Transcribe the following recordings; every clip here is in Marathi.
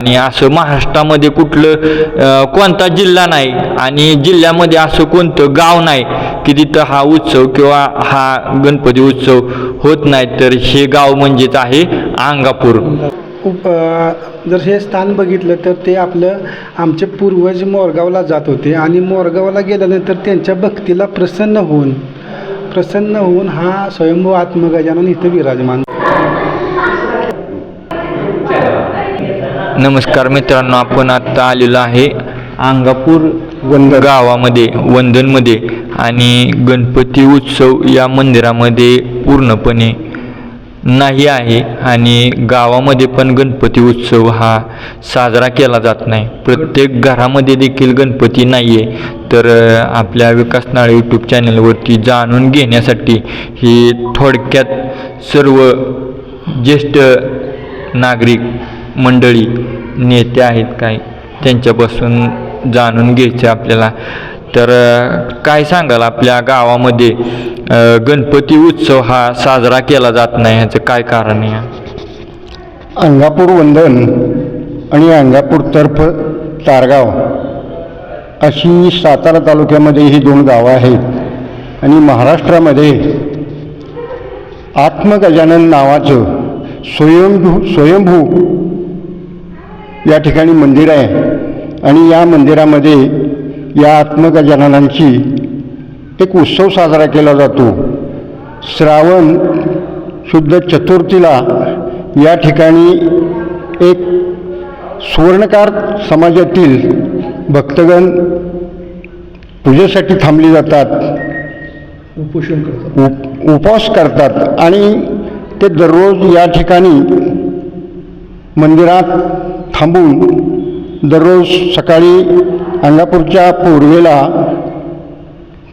आणि असं महाराष्ट्रामध्ये कुठलं कोणता जिल्हा नाही आणि जिल्ह्यामध्ये असं कोणतं गाव नाही की तिथं हा उत्सव किंवा हा गणपती उत्सव होत नाही. तर हे गाव म्हणजेच आहे अंगापूर उप जर हे स्थान बघितलं तर ते आपलं आमचे पूर्वज मोरगावला जात होते आणि मोरगावला गेल्यानंतर त्यांच्या भक्तीला प्रसन्न होऊन प्रसन्न होऊन हा स्वयंभू आत्मगजानन इथं विराजमान. नमस्कार मित्रांनो आपण आत्ता आलेलो आहे अंगापूर वंद गावामध्ये वंदनमध्ये आणि गणपती उत्सव या मंदिरामध्ये पूर्णपणे नाही आहे आणि गावामध्ये पण गणपती उत्सव हा साजरा केला जात नाही. प्रत्येक घरामध्ये देखील गणपती नाही आहे तर आपल्या विकास नाळे यूट्यूब चॅनलवरती जाणून घेण्यासाठी ही थोडक्यात सर्व ज्येष्ठ नागरिक मंडळी नेते आहेत काय त्यांच्यापासून जाणून घ्यायचे आपल्याला. तर काय सांगाल आपल्या गावामध्ये गणपती उत्सव हा साजरा केला जात नाही ह्याचं काय कारण आहे? अंगापूर वंदन आणि अंगापूर तर्फ तारगाव अशी सातारा तालुक्यामध्ये ही दोन गावं आहेत. आणि महाराष्ट्रामध्ये आत्मगजानन नावाचं स्वयंभू स्वयंभू या ठिकाणी मंदिर आहे. आणि या मंदिरामध्ये या आत्मगजाननांची एक उत्सव साजरा केला जातो. श्रावण शुद्ध चतुर्थीला या ठिकाणी एक सुवर्णकार समाजातील भक्तगण पूजेसाठी थांबली जातात. उपोषण करतो उप उपवास करतात. आणि ते दररोज या ठिकाणी मंदिरात थांबून दररोज सकाळी अंगापूरच्या पूर्वेला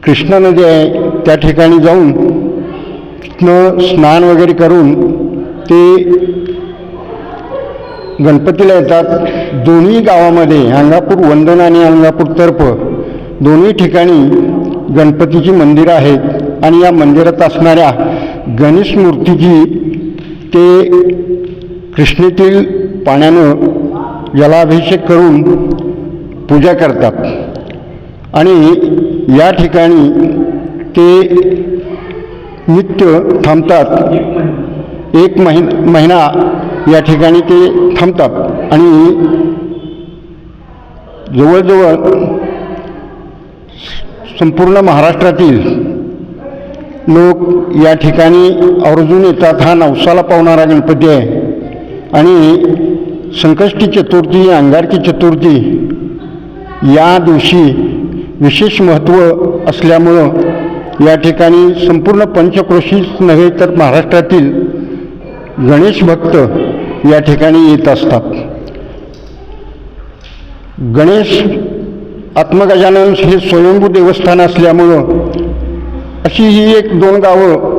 कृष्णा नदी आहे त्या ठिकाणी जाऊन तिथनं स्नान वगैरे करून ते गणपतीला येतात. दोन्ही गावामध्ये अंगापूर वंदन आणि अंगापूर तर्फ दोन्ही ठिकाणी गणपतीची मंदिरं आहेत. आणि या मंदिरात असणाऱ्या गणेश मूर्तीची ते कृष्णेतील पाण्यानं जलाभिषेक करून पूजा करतात. आणि या ठिकाणी ते नित्य थांबतात. एक महिन महिना या ठिकाणी ते थांबतात. आणि जवळजवळ संपूर्ण महाराष्ट्रातील लोक या ठिकाणी आवर्जून येतात. हा नवसाला पावणारा गणपती आहे. आणि संकष्टी चतुर्थी अंगारकी चतुर्थी या दिवशी विशेष महत्त्व असल्यामुळं या ठिकाणी संपूर्ण पंचक्रोशीच नव्हे तर महाराष्ट्रातील गणेश भक्त या ठिकाणी येत असतात. गणेश आत्मगजानन हे स्वयंभू देवस्थान असल्यामुळं अशी ही एक दोन गावं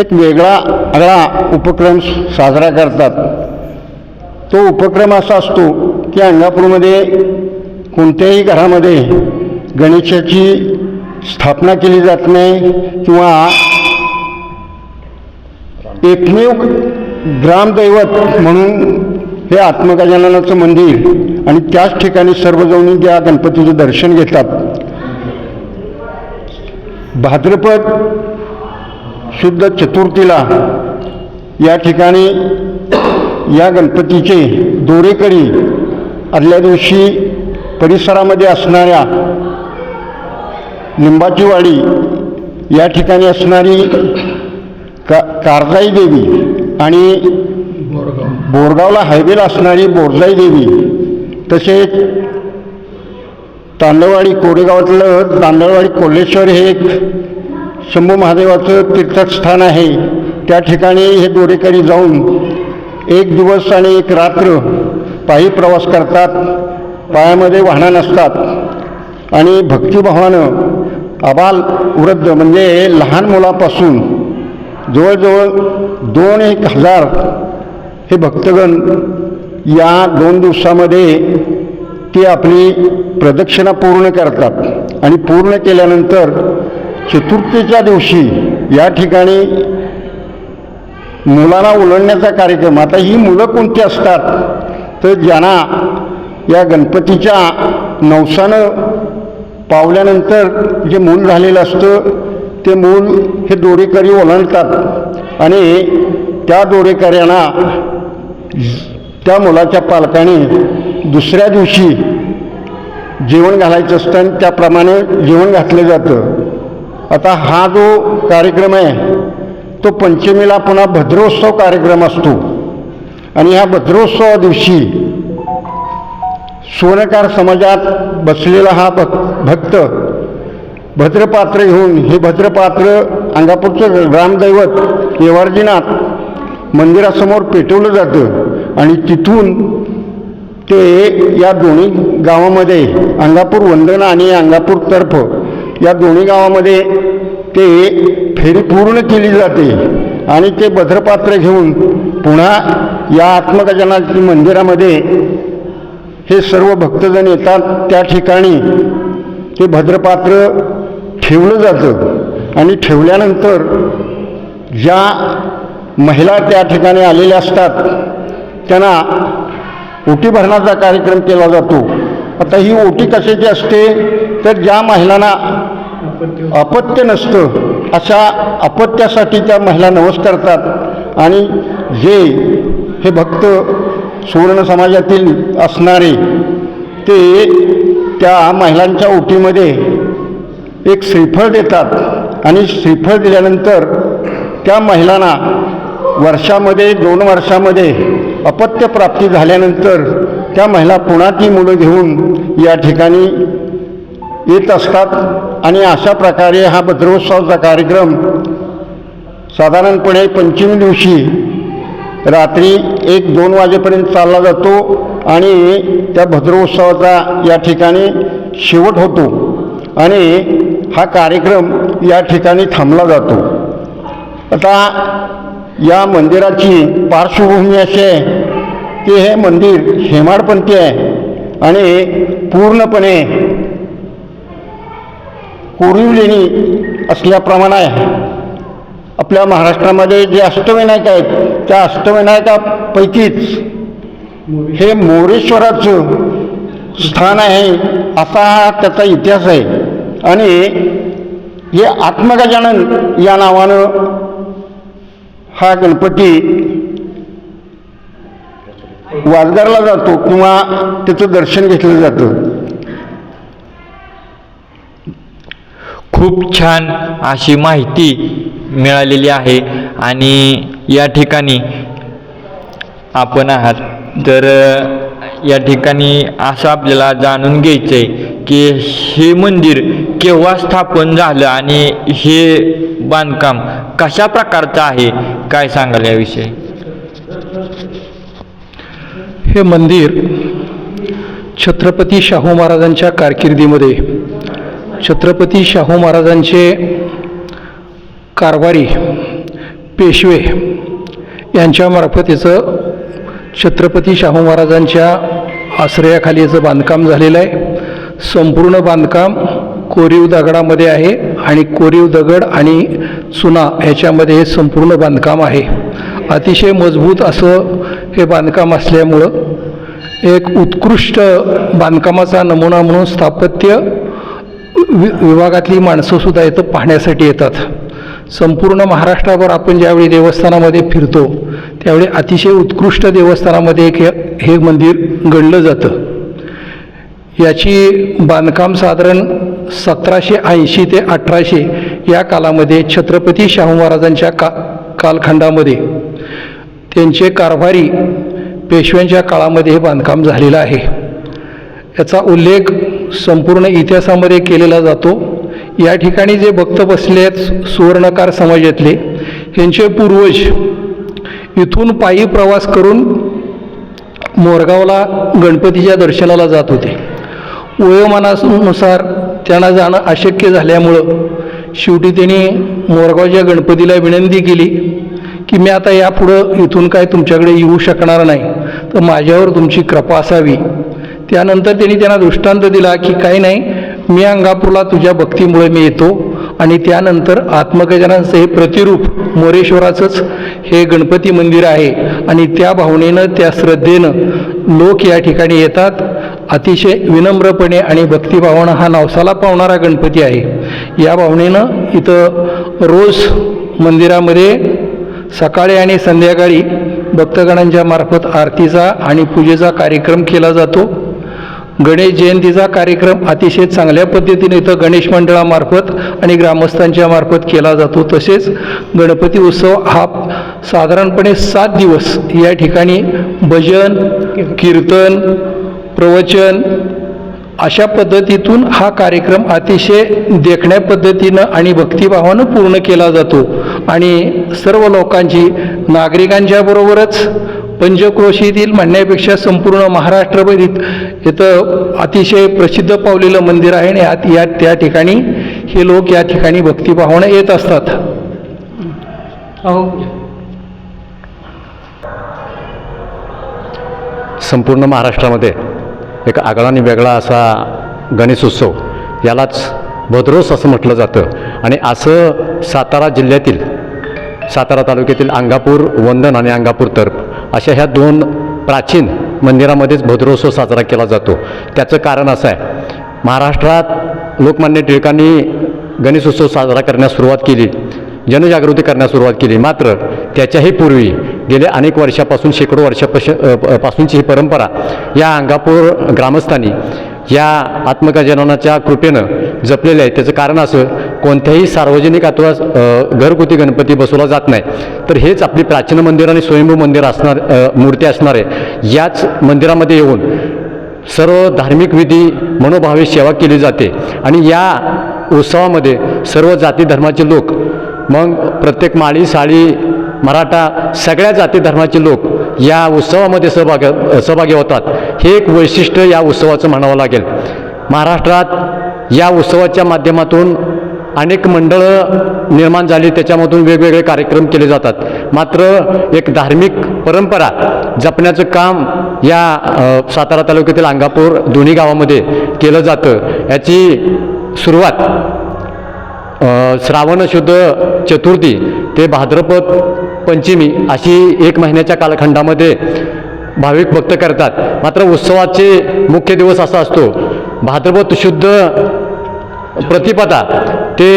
एक वेगळा आगळा उपक्रम साजरा करतात. तो उपक्रम असा असतो की अंगापूरमध्ये कोणत्याही घरामध्ये गणेशाची स्थापना केली जात नाही किंवा एकमेव ग्रामदैवत म्हणून हे आत्मगजाननाचं मंदिर आणि त्याच ठिकाणी सर्वजणी त्या गणपतीचं दर्शन घेतात. भाद्रपद शुद्ध चतुर्थीला या ठिकाणी या गणपतीचे दोरेकरी आदल्या दिवशी परिसरामध्ये असणाऱ्या लिंबाची वाडी या ठिकाणी असणारी का कारजाई देवी आणि बोरगावला हायवेला असणारी बोरजाई देवी तसेच तांदळवाडी कोरेगावातलं तांदळवाडी कोल्हेश्वर हे एक शंभू महादेवाचं तीर्थस्थान आहे. त्या ठिकाणी हे दोरेकरी जाऊन एक दिवस आणि एक रात्र पायी प्रवास करतात पायामध्ये वाहनं नसतात. आणि भक्तिभावानं आबाल वृद्ध म्हणजे लहान मुलापासून जवळजवळ दोन एक हजार हे भक्तगण या दोन दिवसामध्ये ती आपली प्रदक्षिणा पूर्ण करतात. आणि पूर्ण केल्यानंतर चतुर्थीच्या दिवशी या ठिकाणी मुलांना उलडण्याचा कार्यक्रम. आता ही मुलं कोणती असतात? तर ज्यांना या गणपतीच्या नवसानं पावल्यानंतर जे मूल झालेलं असतं ते मूल हे दोरेकरी ओलांडतात. आणि त्या दोरेकऱ्यांना त्या मुलाच्या पालकाने दुसऱ्या दिवशी जेवण घालायचं असतं आणि त्याप्रमाणे जेवण घातलं जातं. आता हा जो कार्यक्रम आहे तो पंचमीला पुन्हा भद्रोत्सव कार्यक्रम असतो. आणि ह्या भद्रोत्सवा दिवशी सोनकार समाजात बसलेला हा भक् भक्त भद्रपात्र घेऊन हे भद्रपात्र अंगापूरचं ग्रामदैवत येवारजीनाथ मंदिरासमोर पेटवलं जातं. आणि तिथून ते या दोन्ही गावामध्ये अंगापूर वंदना आणि अंगापूर तर्फ या दोन्ही गावामध्ये ते फेरी पूर्ण केली जाते. आणि ते भद्रपात्र घेऊन पुन्हा या आत्मगजानाची मंदिरामध्ये हे सर्व भक्तजण येतात. त्या ठिकाणी ते भद्रपात्र ठेवलं जातं. आणि ठेवल्यानंतर ज्या महिला त्या ठिकाणी आलेल्या असतात त्यांना ओटी भरण्याचा कार्यक्रम केला जातो. आता ही ओटी कशाची असते? तर ज्या महिलांना अपत्य नसतं. अशा अपत्यासाठी त्या महिला नवस करतात. आणि जे हे भक्त सुवर्ण समाजातील असणारे ते त्या महिलांच्या ओटीमध्ये एक श्रीफळ देतात. आणि श्रीफळ दिल्यानंतर त्या महिलांना वर्षामध्ये दोन वर्षामध्ये अपत्य प्राप्ती झाल्यानंतर त्या महिला पुन्हा ती मुलं घेऊन या ठिकाणी येत असतात. आणि अशा प्रकारे हा भद्रोत्सवाचा कार्यक्रम साधारणपणे पंचमी दिवशी रात्री एक दोन वाजेपर्यंत चालला जातो आणि त्या भद्रोत्सवाचा या ठिकाणी शेवट होतो आणि हा कार्यक्रम या ठिकाणी थांबला जातो. आता या मंदिराची पार्श्वभूमी अशी आहे की हे मंदिर हेमाडपंथी आहे आणि पूर्णपणे कोरीव लेणी असल्याप्रमाणे आपल्या महाराष्ट्रामध्ये जे अष्टविनायक आहेत त्या अष्टविनायकापैकीच हे मोरेश्वराचं स्थान आहे असा हा त्याचा इतिहास आहे. आणि हे आत्मगजानन या नावानं हा गणपती वाजगारला जातो किंवा त्याचं दर्शन घेतलं जातं. खूप छान अशी माहिती मिळालेली आहे आणि या ठिकाणी आपण आहात. तर या ठिकाणी असं आपल्याला जाणून घ्यायचं आहे की हे मंदिर केव्हा स्थापन झालं आणि हे बांधकाम कशा प्रकारचं आहे? काय सांगाल याविषयी? हे मंदिर छत्रपती शाहू महाराजांच्या कारकिर्दीमध्ये छत्रपती शाहू महाराजांचे कारभारी पेशवे यांच्यामार्फत याचं छत्रपती शाहू महाराजांच्या आश्रयाखाली याचं बांधकाम झालेलं आहे. संपूर्ण बांधकाम कोरीव दगडामध्ये आहे आणि कोरीव दगड आणि चुना ह्याच्यामध्ये हे संपूर्ण बांधकाम आहे. अतिशय मजबूत असं हे बांधकाम असल्यामुळं एक उत्कृष्ट बांधकामाचा नमुना म्हणून स्थापत्य वि विभागातली माणसंसुद्धा इथं पाहण्यासाठी येतात. संपूर्ण महाराष्ट्राभर आपण ज्यावेळी देवस्थानामध्ये फिरतो त्यावेळी अतिशय उत्कृष्ट देवस्थानामध्ये एक हे हे मंदिर गणलं जातं. याची बांधकाम साधारण सतराशे ऐंशी ते अठराशे या कालामध्ये छत्रपती शाहू महाराजांच्या का कालखंडामध्ये त्यांचे कारभारी पेशव्यांच्या काळामध्ये हे बांधकाम झालेलं आहे. याचा उल्लेख संपूर्ण इतिहासामध्ये केलेला जातो. या ठिकाणी जे भक्त बसले आहेत सुवर्णकार समाजातले ह्यांचे पूर्वज इथून पायी प्रवास करून मोरगावला गणपतीच्या दर्शनाला जात होते. वयोमानानुसार त्यांना जाणं अशक्य झाल्यामुळं शेवटी त्यांनी मोरगावच्या गणपतीला विनंती केली की मी आता यापुढं इथून काय तुमच्याकडे येऊ शकणार नाही. तर माझ्यावर तुमची कृपा असावी. त्यानंतर त्यांनी त्यांना दृष्टांत दिला की काही नाही मी अंगापूरला तुझ्या भक्तीमुळे मी येतो आणि त्यानंतर आत्मगजानांचं हे प्रतिरूप मोरेश्वराचंच हे गणपती मंदिर आहे आणि त्या भावनेनं त्या श्रद्धेनं लोक या ठिकाणी येतात. अतिशय विनम्रपणे आणि भक्तिभावानं हा नवसाला पावणारा गणपती आहे. या भावनेनं इथं रोज मंदिरामध्ये सकाळी आणि संध्याकाळी भक्तगणांच्या मार्फत आरतीचा आणि पूजेचा कार्यक्रम केला जातो. गणेश जयंतीचा कार्यक्रम अतिशय चांगल्या पद्धतीने इथं गणेश मंडळामार्फत आणि ग्रामस्थांच्या मार्फत केला जातो. तसेच गणपती उत्सव हा साधारणपणे सात दिवस या ठिकाणी भजन कीर्तन प्रवचन अशा पद्धतीतून हा कार्यक्रम अतिशय देखण्या पद्धतीनं आणि भक्तिभावानं पूर्ण केला जातो. आणि सर्व लोकांची नागरिकांच्या बरोबरच पंचक्रोशीतील म्हणण्यापेक्षा संपूर्ण महाराष्ट्रभर इत- इथं अतिशय प्रसिद्ध पावलेलं मंदिर आहे आणि यात या त्या ठिकाणी हे लोक या ठिकाणी भक्तिभावानं येत असतात. संपूर्ण महाराष्ट्रामध्ये एक आगळा आणि वेगळा असा गणेशोत्सव यालाच भद्रोस असं म्हटलं जातं. आणि असं सातारा जिल्ह्यातील सातारा तालुक्यातील अंगापूर वंदन आणि अंगापूर तर्फ. अशा ह्या दोन प्राचीन मंदिरामध्येच भद्रोत्सव साजरा केला जातो. त्याचं कारण असं आहे महाराष्ट्रात लोकमान्य टिळकांनी गणेशोत्सव साजरा करण्यास सुरुवात केली जनजागृती करण्यास सुरुवात केली. मात्र त्याच्याही पूर्वी गेल्या अनेक वर्षापासून शेकडो वर्षापाश पासूनची ही परंपरा या अंगापूर ग्रामस्थांनी या आत्मगजाननाच्या कृपेनं जपलेलं आहे. त्याचं कारण असं कोणत्याही सार्वजनिक अथवा घरगुती गणपती बसवला जात नाही. तर हेच आपली प्राचीन मंदिर आणि स्वयंभू मंदिर असणार मूर्ती असणार. आहे याच मंदिरामध्ये येऊन सर्व धार्मिक विधी मनोभावे सेवा केली जाते. आणि या उत्सवामध्ये सर्व जाती धर्माचे लोक मग प्रत्येक माळी साळी मराठा सगळ्या जाती धर्माचे लोक या उत्सवामध्ये सहभाग सहभागी होतात. हे एक वैशिष्ट्य या उत्सवाचं म्हणावं लागेल. महाराष्ट्रात या उत्सवाच्या माध्यमातून अनेक मंडळं निर्माण झाली त्याच्यामधून वेगवेगळे कार्यक्रम केले जातात. मात्र एक धार्मिक परंपरा जपण्याचं काम या सातारा तालुक्यातील अंगापूर दोन्ही गावामध्ये केलं जातं. याची सुरुवात श्रावण शुद्ध चतुर्थी ते भाद्रपद पंचमी अशी एक महिन्याच्या कालखंडामध्ये भाविक भक्त करतात. मात्र उत्सवाचे मुख्य दिवस असा असतो. भाद्रपद शुद्ध प्रतिपदा ते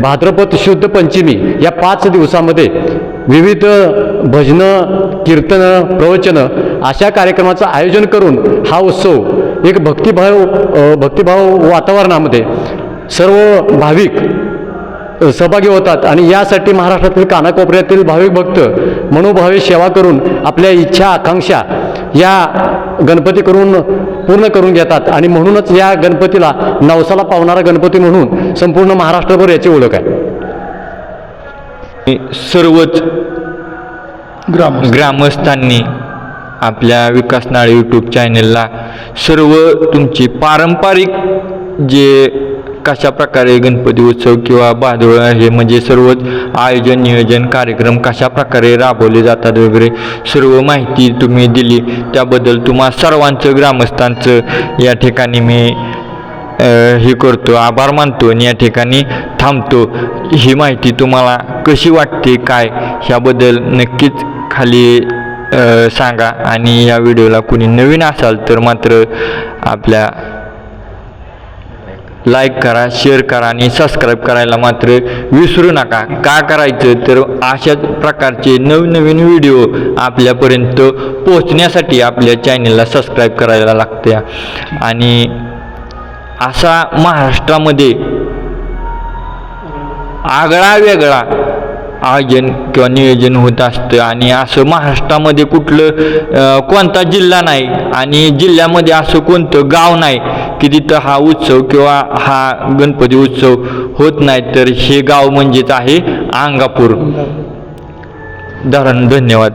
भाद्रपद शुद्ध पंचमी या पाच दिवसामध्ये विविध भजनं कीर्तनं प्रवचनं अशा कार्यक्रमाचं आयोजन करून हा उत्सव एक भक्तिभाव भक्तिभाव वातावरणामध्ये सर्व भाविक सहभागी होतात. आणि यासाठी महाराष्ट्रातील कानाकोपऱ्यातील भाविक भक्त मनोभावे सेवा करून आपल्या इच्छा आकांक्षा या गणपती करून पूर्ण करून घेतात. आणि म्हणूनच या गणपतीला नवसाला पावणारा गणपती म्हणून संपूर्ण महाराष्ट्रभर याची ओळख आहे. सर्वच ग्राम ग्रामस्थांनी आपल्या विकास नाळे यूट्यूब चॅनलला सर्व तुमची पारंपरिक जे कशा प्रकारे गणपती उत्सव किंवा भादोळ हे म्हणजे सर्वच आयोजन नियोजन कार्यक्रम कशा प्रकारे राबवले जातात वगैरे सर्व माहिती तुम्ही दिली. त्याबद्दल तुम्हा सर्वांचं ग्रामस्थांचं या ठिकाणी मी हे करतो आभार मानतो आणि या ठिकाणी थांबतो. ही माहिती तुम्हाला कशी वाटते काय ह्याबद्दल नक्कीच खाली सांगा. आणि या व्हिडिओला कुणी नवीन असाल तर मात्र आपल्या लाईक करा शेअर करा आणि सबस्क्राईब करायला मात्र विसरू नका. का करायचं? तर अशाच प्रकारचे नवनवीन व्हिडिओ आपल्यापर्यंत पोहोचण्यासाठी आपल्या चॅनलला सबस्क्राईब करायला लागते. आणि असा महाराष्ट्रामध्ये आगळा वेगळा आयोजन किंवा नियोजन होत असतं. आणि असं महाराष्ट्रामध्ये कुठलं कोणता जिल्हा नाही आणि जिल्ह्यामध्ये असं कोणतं गाव नाही की तिथं हा उत्सव किंवा हा गणपती उत्सव होत नाही. तर हे गाव म्हणजेच आहे अंगापूर. धरण धन्यवाद.